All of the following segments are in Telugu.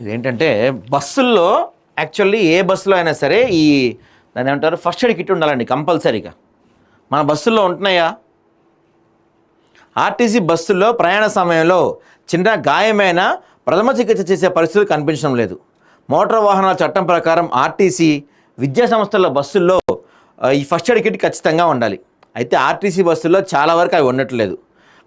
ఇదేంటంటే బస్సుల్లో యాక్చువల్లీ ఏ బస్సులో అయినా సరే ఈ దాన్ని ఏమంటారు ఫస్ట్ ఎయిడ్ కిట్ ఉండాలండి కంపల్సరీగా. మన బస్సుల్లో ఉంటున్నాయా? ఆర్టీసీ బస్సుల్లో ప్రయాణ సమయంలో చిన్న గాయమైన ప్రథమ చికిత్స చేసే పరిస్థితులు కనిపించడం లేదు. మోటార్ వాహనాల చట్టం ప్రకారం ఆర్టీసీ విద్యా సంస్థల బస్సుల్లో ఈ ఫస్ట్ ఎయిడ్ కిట్ ఖచ్చితంగా ఉండాలి. అయితే ఆర్టీసీ బస్సుల్లో చాలా వరకు అవి ఉండట్లేదు.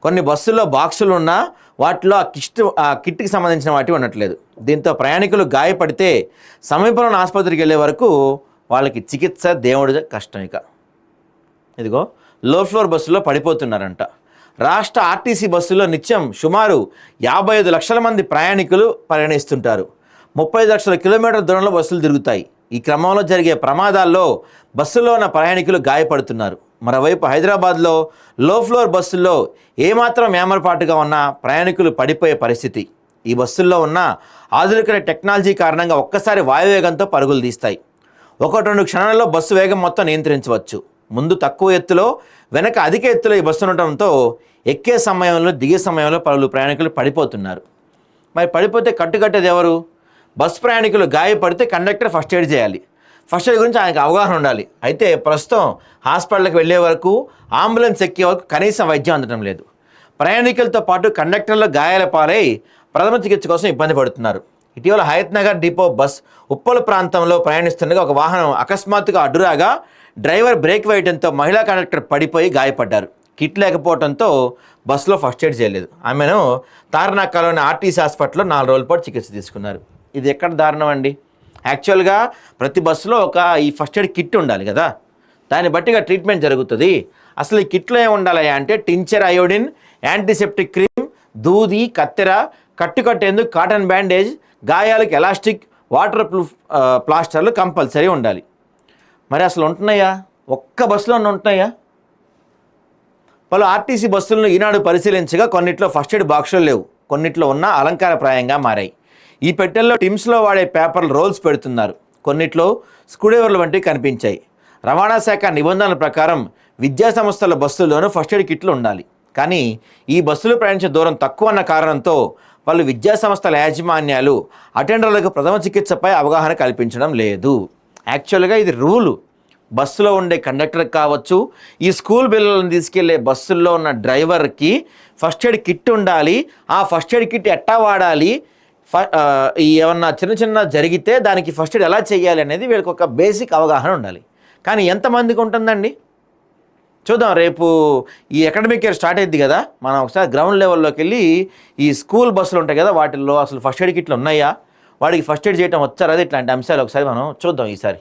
కొన్ని బస్సుల్లో బాక్సులు ఉన్నా వాటిలో ఆ కిట్ ఆ కిట్కి సంబంధించిన వాటి ఉండట్లేదు. దీంతో ప్రయాణికులు గాయపడితే సమీపంలోని ఆసుపత్రికి వెళ్ళే వరకు వాళ్ళకి చికిత్స దేవుడి కష్టం ఇక. ఇదిగో లో ఫ్లోర్ బస్సులో పడిపోతున్నారంట. రాష్ట్ర ఆర్టీసీ బస్సులో నిత్యం సుమారు యాభై ఐదు లక్షల మంది ప్రయాణికులు ప్రయాణిస్తుంటారు ముప్పై ఐదు లక్షల కిలోమీటర్ల దూరంలో బస్సులు తిరుగుతాయి. ఈ క్రమంలో జరిగే ప్రమాదాల్లో బస్సులో ఉన్న ప్రయాణికులు గాయపడుతున్నారు. మరోవైపు హైదరాబాద్లో లో ఫ్లోర్ బస్సుల్లో ఏమాత్రం ఏమరపాటుగా ఉన్న ప్రయాణికులు పడిపోయే పరిస్థితి. ఈ బస్సుల్లో ఉన్న ఆధునిక టెక్నాలజీ కారణంగా ఒక్కసారి వాయువేగంతో పరుగులు తీస్తాయి. ఒకటి రెండు క్షణాల్లో బస్సు వేగం మొత్తం నియంత్రించవచ్చు. ముందు తక్కువ ఎత్తులో వెనక అధిక ఎత్తులో ఈ బస్సు ఉండటంతో ఎక్కే సమయంలో దిగే సమయంలో పలు ప్రయాణికులు పడిపోతున్నారు. మరి పడిపోతే కట్టుకట్టేది ఎవరు? బస్సు ప్రయాణికులు గాయపడితే కండక్టర్ ఫస్ట్ ఎయిడ్ చేయాలి. ఫస్ట్ ఎయిడ్ గురించి ఆయనకు అవగాహన ఉండాలి. అయితే ప్రస్తుతం హాస్పిటల్కి వెళ్ళే వరకు అంబులెన్స్ ఎక్కే వరకు కనీసం వైద్యం అందడం లేదు. ప్రయాణికులతో పాటు కండక్టర్లు గాయాల పాలై ప్రథమ చికిత్స కోసం ఇబ్బంది పడుతున్నారు. ఇటీవల హయత్ నగర్ డిపో బస్ ఉప్పల ప్రాంతంలో ప్రయాణిస్తుండగా ఒక వాహనం అకస్మాత్తుగా అడ్డురాగా డ్రైవర్ బ్రేక్ వేయడంతో మహిళా కండక్టర్ పడిపోయి గాయపడ్డారు. కిట్ లేకపోవడంతో బస్సులో ఫస్ట్ ఎయిడ్ చేయలేదు. ఆమెను తారనాకాలోని ఆర్టీసీ హాస్పిటల్లో నాలుగు రోజుల పాటు చికిత్స తీసుకున్నారు. ఇది ఎక్కడ దారుణం అండి? యాక్చువల్గా ప్రతి బస్సులో ఒక ఈ ఫస్ట్ ఎయిడ్ కిట్ ఉండాలి కదా. దాన్ని బట్టిగా ట్రీట్మెంట్ జరుగుతుంది. అసలు ఈ కిట్లో ఏమి ఉండాలి అంటే టించర్ అయోడిన్ యాంటీసెప్టిక్ క్రీమ్ దూది కత్తెర కట్టుకట్టేందుకు కాటన్ బ్యాండేజ్ గాయాలకు ఎలాస్టిక్ వాటర్ ప్రూఫ్ ప్లాస్టర్లు కంపల్సరీ ఉండాలి. మరి అసలు ఉంటున్నాయా? ఒక్క బస్సులో ఉంటున్నాయా? పలు ఆర్టీసీ బస్సులను ఈనాడు పరిశీలించగా కొన్నిట్లో ఫస్ట్ ఎయిడ్ బాక్సులు లేవు. కొన్నిట్లో ఉన్న అలంకారప్రాయంగా మారాయి. ఈ పెట్టెల్లో టిమ్స్లో వాడే పేపర్లు రోల్స్ పెడుతున్నారు. కొన్నిట్లో స్క్రూడైవర్లు వంటివి కనిపించాయి. రవాణా శాఖ నిబంధనల ప్రకారం విద్యా సంస్థల బస్సుల్లోనూ ఫస్ట్ ఎయిడ్ కిట్లు ఉండాలి. కానీ ఈ బస్సులు ప్రయాణించే దూరం తక్కువ అన్న కారణంతో పలు విద్యా సంస్థల యాజమాన్యాలు అటెండర్లకు ప్రథమ చికిత్సపై అవగాహన కల్పించడం లేదు. యాక్చువల్గా ఇది రూలు. బస్సులో ఉండే కండక్టర్ కావచ్చు ఈ స్కూల్ పిల్లలను తీసుకెళ్ళే బస్సుల్లో ఉన్న డ్రైవర్కి ఫస్ట్ ఎయిడ్ కిట్ ఉండాలి. ఆ ఫస్ట్ ఎయిడ్ కిట్ ఎట్టా వాడాలి? ఏమన్నా చిన్న చిన్న జరిగితే దానికి ఫస్ట్ ఎయిడ్ ఎలా చేయాలి అనేది వీళ్ళకి ఒక బేసిక్ అవగాహన ఉండాలి. కానీ ఎంతమందికి ఉంటుందండి? చూద్దాం రేపు ఈ అకాడమిక్ ఇయర్ స్టార్ట్ అయింది కదా మనం ఒకసారి గ్రౌండ్ లెవెల్లోకి వెళ్ళి ఈ స్కూల్ బస్సులు ఉంటాయి కదా వాటిల్లో అసలు ఫస్ట్ ఎయిడ్ కిట్లు ఉన్నాయా? వాడికి ఫస్ట్ ఎయిడ్ చేయడం అది ఇట్లాంటి అంశాలు ఒకసారి మనం చూద్దాం ఈసారి.